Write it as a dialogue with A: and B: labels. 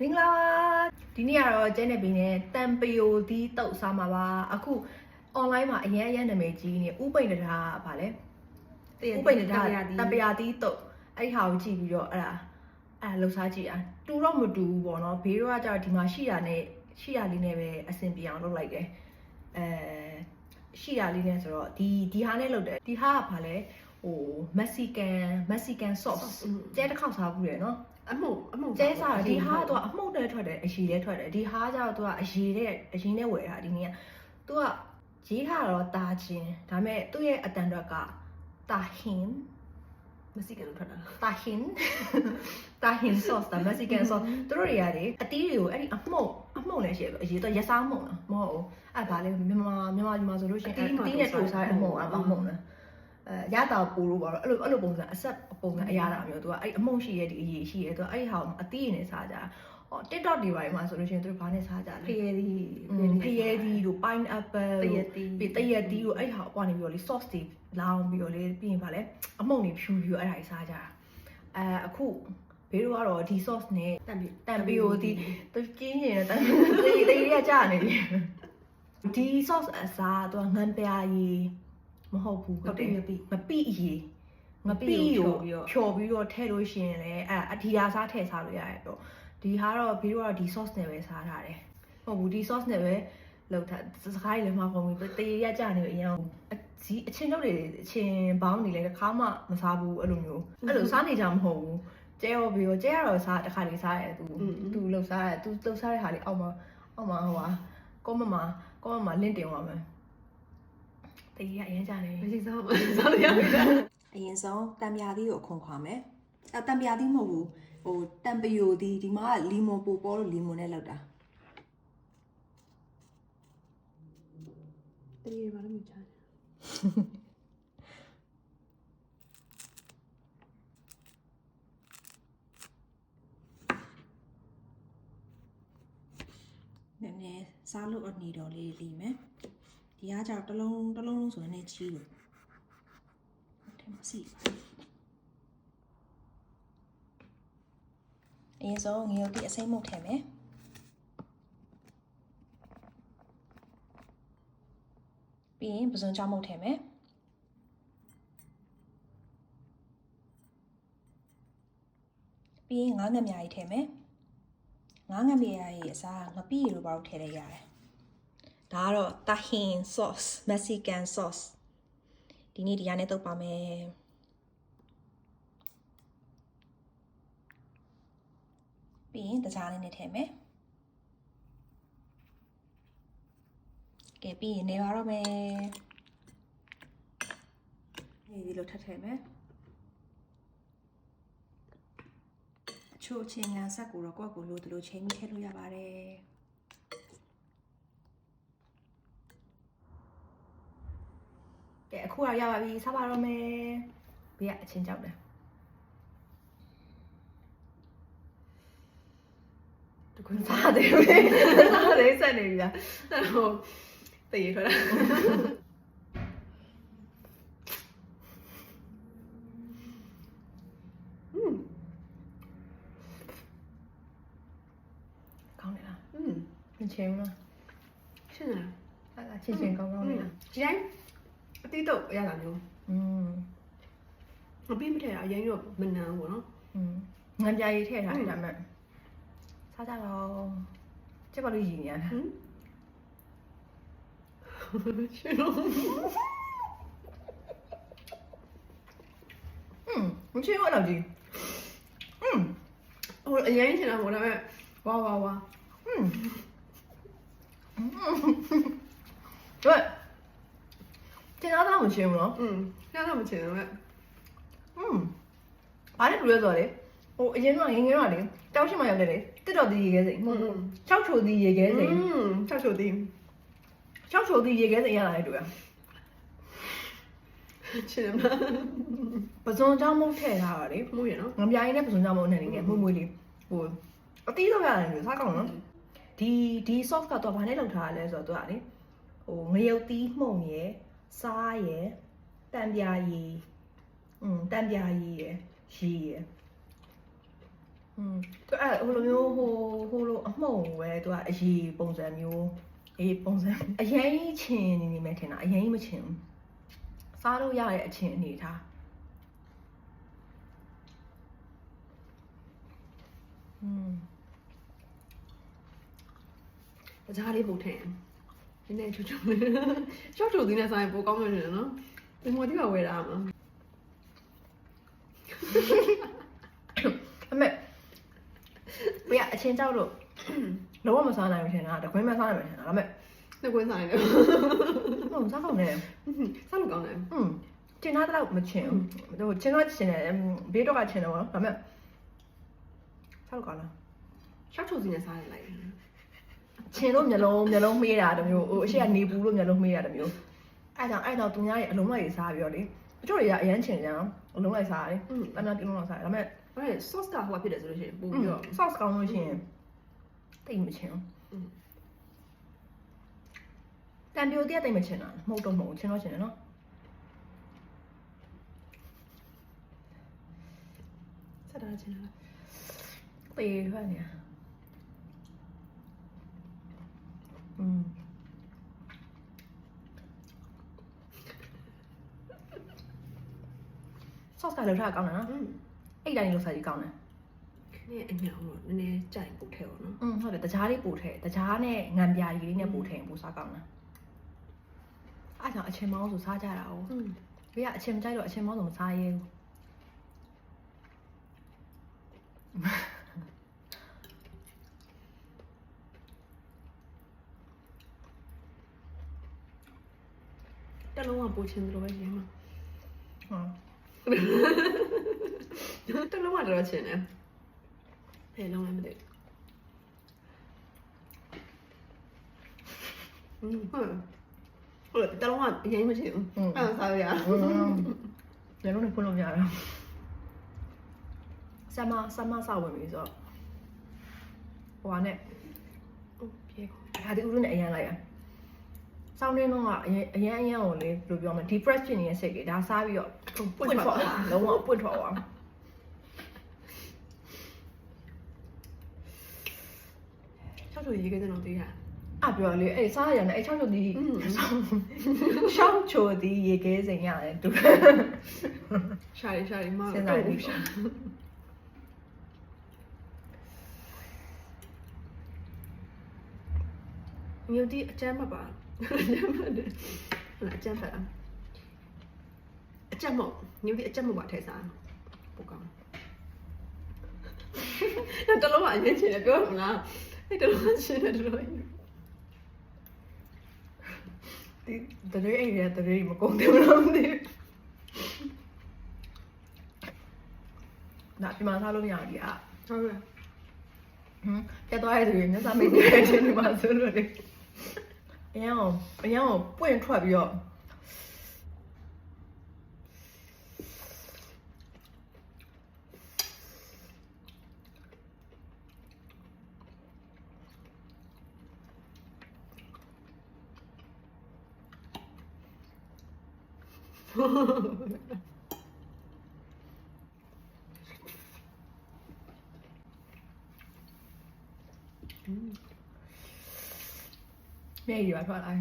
A: မင်္ဂလာပါဒီနေ့ကတော့ကျဲနေပင်းနဲ့တန်ပယိုဒီတုတ်စားမှာပါအခု online မှာအရင်အရင်နာမည်ကြီးနေဥပိန်တရာကဗာလဲဥပိန်တရာတပရာဒီတုတ်အဲ့ဟာကိုကြည့်ပြီးတော့အဲ့ဒါအဲ့ဒါလှူစားကြည့်อ่ะတူတော့မတူဘူးပေါ့နော်ဘေးတော့ကကြတော့ဒီမှာရှိတာနဲ့ရှိတာလေးနဲ့ပဲအဆင်ပြေအောင်လုပ်လိုက်တယ်အဲရှိတာလေးနဲ့ဆိုတော့ဒီဒီဟာနဲ့လုပ်တယ်ဒီဟာကဗာလဲဟိုမက္ဆီကန်မက္ဆီကန် sauce ကျဲတစ်ခေါက်စားဘူးရယ်နော်
B: အမှုအမှု
A: ကျဲစားတယ်ဒီဟာကတော့အမှုန့်နဲ့ထွက်တယ်အရီနဲ့ထွက်တယ်ဒီဟာကျတော့သူကအရီနဲ့အရင်နဲ့ဝယ်တာဒီနေ့ကသူကရေးထားတော့တာချင်းဒါပေမဲ့သူ့ရဲ့အတန်တော့ကတာဟင်
B: မစီကန်ထွက်တာ
A: တာဟင်တာဟင် sauce တာမက္ဆီကန် sauce သူတို့တွေကလေအတီးတွေကိုအဲ့ဒီအမှုန့်အမှုန့်နဲ့ရှိရအရီတော့ရစားမှုန့်လားမဟုတ်ဘူးအဲ့ဘာလဲမြန်မာမြန်မာမြန်မာဆိုလို့ရှိရင်အတီးနဲ့တူစားတဲ့အမှုန့်အမမှုန့်လား အဲရတာပူလို့ပါတော့အဲ့လိုအဲ့လိုပုံစံအဆက်ပုံစံအရာတာမျိုးသူကအဲ့အမုံရှိရဲ့ဒီအရေးရှိရဲ့သူကအဲ့ဒီဟာကိုအတီးနဲ့စားကြဟော TikTok တွေပိုင်းမှာဆိုလို့ရှိရင်သူတို့ဘာနဲ့စားကြ
B: ဖ
A: လဲ
B: ရဲဒီ
A: ဖရဲသီးတို့ pineapple
B: တရက်တီ
A: ပြီးတရက်သီးတို့အဲ့ဟာပွားနေပြီးတော့လေ sauce တွေလောင်းပြီးတော့လေပြီးရင်ဗာလဲအမုံတွေဖြူပြီးတော့အဲ့ဒါကြီးစားကြအဲအခုဘေးတို့ကတော့ဒီ sauce နဲ့
B: တန်ပြီ
A: တန်ပီယိုဒီသူကျင်းနေတယ်တန်ပီယိုဒီရကြာနေပြီဒီ sauce အစားတော့ငံပြာရီ မဟုတ်ဘူး
B: ဟုတ်တယ်ငပိ
A: ငပိရီငပိကိုဖြော်ပြီးတော့ထည့်လို့ရှိရင်လည်းအဲအဒီဟာစားထည့်စားလို့ရတယ်တော့ဒီဟာတော့ဘီတို့ကတော့ဒီ sauce နဲ့ပဲစားထားတယ်ဟုတ်ဘူးဒီ sauce နဲ့ပဲလောက်ထားစကားကြီးလည်းမဟုတ်ဘူးတရေရကြာနေပြီအရင်အကြီးအချင်းတို့တွေအချင်းဘောင်းနေလဲတစ်ခါမှမစားဘူးအဲ့လိုမျိုးအဲ့လိုစားနေကြမဟုတ်ဘူးကျဲရောပြီးတော့ကျဲရတော့စားတစ်ခါလေးစားရတယ်သူသူလှုပ်စားရတယ်သူလှုပ်စားတဲ့ဟာလေးအောက်မှာအောက်မှာဟိုဟာကောမမကောမမလင့်တင်သွားမယ် တရေရအရင်ကြာနေ
B: မ
A: ပြီ
B: စီစားမစားလို့ရပြီလား
C: အရင်ဆုံးတံပြာသီးကိုခွန်ခွာမယ်အဲတံပြာသီးမဟုတ်ဘူးဟိုတံပယိုသီးဒီမှာကလီမွန်ပိုပေါ်လို့လီမွန်နဲ့လောက်တာ
B: တရေဘာလို့မချာ
C: နည်းနည်းစားလို့အနေတော်လေးလီမယ် ဒီကကြတော့တစ်လုံးတစ်လုံးလုံးဆိုရင်လည်းကြီးလို့ထဲမှာစီပါအရင်ဆုံးငရုတ်တိအစိမ့်မုတ်ထည့်မယ်ပြီးရင်ပဇွန်ချောင်းမုတ်ထည့်မယ်ပြီးရင်ငါးငမြာကြီးထည့်မယ်ငါးငမြရရဲ့အစားငပိလိုပါလို့ထည့်လိုက်ရတယ်။ ဒါကတော့ tahin sauce Mexican sauce ဒီနေ့ဒီရနဲ့တုပ်ပါမယ်။ပြီးရင်တခြားလေးနဲ့ထည့်မယ်။ကဲပြီးရင်နေပါတော့မယ်။ဒီလိုထပ်ထည့်မယ်။အချို့အချင်းညာဆက်ကိုတော့ကိုယ့်ကိုယ်လိုတလို့ချိန်ပြီးထည့်လို့ရပါတယ်
A: ကဲအခုတော့ရပါပြီစားပါတော့မယ်ဘေးကအချင်းကြောက်တယ်တကွန်းစားတယ်စားတယ်ဆက်နေပြီလား
B: ဟိုတရေထွက်တာ
A: ကောင်းတယ်လား
B: อืม
A: မချင်းဘူးလား
B: ရှင်းလား
A: အဲ့ဒါချင်းချင်းကောင်းကောင်းလေးလား
B: ဒီတိုင်း အတိတော့ရတာမျိုး
A: อืม
B: မပြီးမထဲတာအရင်တော့မနန်းဘူးနော်
A: อืมငံပြာရီထည့်ထားတယ်ဒါပေမဲ့စားကြတော့ချက်ပါလို့ရည်နေရတယ်
B: ရှင်းတော့
A: อืมမချင်းဘူးအဲ့တော့ကြီးอืม
B: ဟိုအရင်ချင်တာပေါ့ဒါပေမဲ့ဝါဝါဝါ
A: อืม 对ကျန်တော့မချင်းဘူးနော်
B: อืมရတော့မချင်တော့မဲ့
A: อืมဘာလဲတူလဲဆိုတော့လေဟိုအရင်ကငငယ်တော့လေတောက်ရှိမှရောက်တယ်လေတစ်တော်ဒီရေခဲစိမ်
B: อืม
A: ချောက်ချိုဒီရေခဲစိမ်
B: อืมချောက်ချိုသေး
A: ချောက်ချိုဒီရေခဲစိမ်ရလာတယ်တူရ
B: ချင်မလား
A: ပဇွန်ကြောင်းမုတ်ထည့်ထားတာလေ
B: မှုရနော်
A: ငပြားရင်းနဲ့ပဇွန်ကြောင်းမုတ်နဲ့နေငယ်မွေ့မွေ့လေးဟိုအတီးတော့ရတယ်လို့စားကောင်းနော်ဒီဒီ sauce ကတော့ဘာနဲ့လုပ်ထားရလဲဆိုတော့သူကလေဟိုငရုတ်တီးမှုန်ရယ် စားရယ်တံပြားရည်อืมတံပြားရည်ရယ်ရည်ရယ်อืมသူအဲ့ဟိုလိုမျိုးဟိုဟို မှုန်ပဲသူကအရေးပုံစံမျိုးအေးပုံစံအရင်ချင်နေနေမယ်ထင်တာအရင်မချင်ဘူးစားလို့ရတဲ့အချင်းအနေထားอืม
B: တကြားလေးပို့ထည့် နည်းနည်းချူချူရှော့ချူသီးနဲ့ဆိုင်ပိုကောင်းလို့ရှင်နော်ဒီမော်ဒီကဝယ်တာမှာ
A: အမေဘယ်အချင်းကြောက်လို့လုံးဝမစားနိုင်ဘူးထင်တာတခွင်းမစားနိုင်ဘူးထင်တာဒါပေမဲ့
B: နှစ်ခွင်းဆိုင်တယ်
A: ဟုတ်စားကောင်းတယ်
B: စားလို့ကောင်းတယ်
A: อืมကျင်သားတော့မချင်ဘူးဟိုကျင်တော့ချင်တယ်ဘေးတော့ကချင်တယ်ဗောနော်ဒါပေမဲ့စားလို့ကောင်းလား
B: ရှော့ချူသီးနဲ့စားလိုက်လိုက်
A: ခြင်တို့မျိုးလုံးမျိုးလုံးမေးတာတမျိုးဟိုအရှိကနေဘူးလို့မျိုးလုံးမေးတာတမျိုးအဲ့တော့အဲ့တော့သူများရဲ့အလုံးလိုက်စားပြီးတော့လေအချို့တွေကအရန်ခြင်ကြအောင်အလုံးလိုက်စားတယ်
B: အ
A: မှန်တရားလုံးစားဒါပေမဲ့
B: အဲ့ sauce ကဟိုဖြစ်တယ်ဆိုလို့ရှိရင်ပို့ပြီးတော့
A: sauce ကောင်းလို့ရှိရင်တိတ်မချင်ဘူးတန်ပြိုတည်းတိတ်မချင်တာမဟုတ်တော့မဟုတ်ချင်တော့ချင်တယ်နော်
B: ဆက်တာချင်တာ
A: တေးထွက်နေတာ ဆော့စ်ကလောက်ထားကောင်းတယ်နော်
B: อืม
A: အဲ့တိုင်းလောက်စားကြီးကောင်းတယ်
B: နည်းအညောင်တော့နည်းနည်းကြိုက်ပို့ထည့်ပါနော်
A: อืมဟုတ်တယ်တကြားလေးပို့ထဲတကြားနဲ့ငံပြာကြီးလေးနဲ့ပို့ထဲပို့စားကောင်းတယ်အဲ့ကြောင့်အချင်းမောင်းဆိုစားကြတာ哦
B: อืม
A: ဘေးကအချင်းမကြိုက်တော့အချင်းမောင်းဆိုမစားရဲဘူး
B: တလုံးကပို့ချင်းတယ်လို့ပဲရှင်မှာ
A: ဟု တ
B: လုံးမတော့ချင်တယ်ဖယ်လုံးလည်းမသိဘူးဟုတ်ဟုတ်တလုံးကအရင်မရှိဘူးအဲ့ဒါစားရ
A: ရရလုံးနဲ့ဖွင့်လို့ရတာဆမဆမစဝင်ပြီဆိုတော့ဟို
B: ဟာနဲ့ပြေခေါ်
A: ဒါဒီဥရုနဲ့အရင်လိုက်ရ ဆောင်းတင်းတော့ကအရင်အရန်အရန်ကိုလေဘယ်လိုပြောမလဲ depress ဖြစ်နေတဲ့စိတ်တွေဒါစားပြီးတော့
B: ပွင့်ထွက်သွား
A: လုံးဝပွင့်ထွက်သွား
B: ချောက်ချိုရေးခဲ့တဲ့တော့သေးတာ
A: အပြောလေအဲ့စားရရနဲ့အဲ့ချောက်ချိုဒီရှောက်ချိုဒီရေခဲစင်ရတယ်သူ
B: ရှာရီရှာရီမ
A: ဟုတ်ဘူးရှာ
B: မြူတီအကျမ်းမပါဘူး 100 101 nhưng vì 101 대상 뭐가 나 들어봐 아니야 쟤네 뼈구나 들어봐
A: 쟤네 들어있는 tao nói anh là tao đi mà con theo lắm đi đã thì mà sao luôn nhỏ gì ạ thôi rồi
B: tôi ai thử
A: nhá sao mình nghe trên thì mà sao đi မျက်စာမိတ်တဲ့ချင်းဒီမှာဆို လို့လေအရင်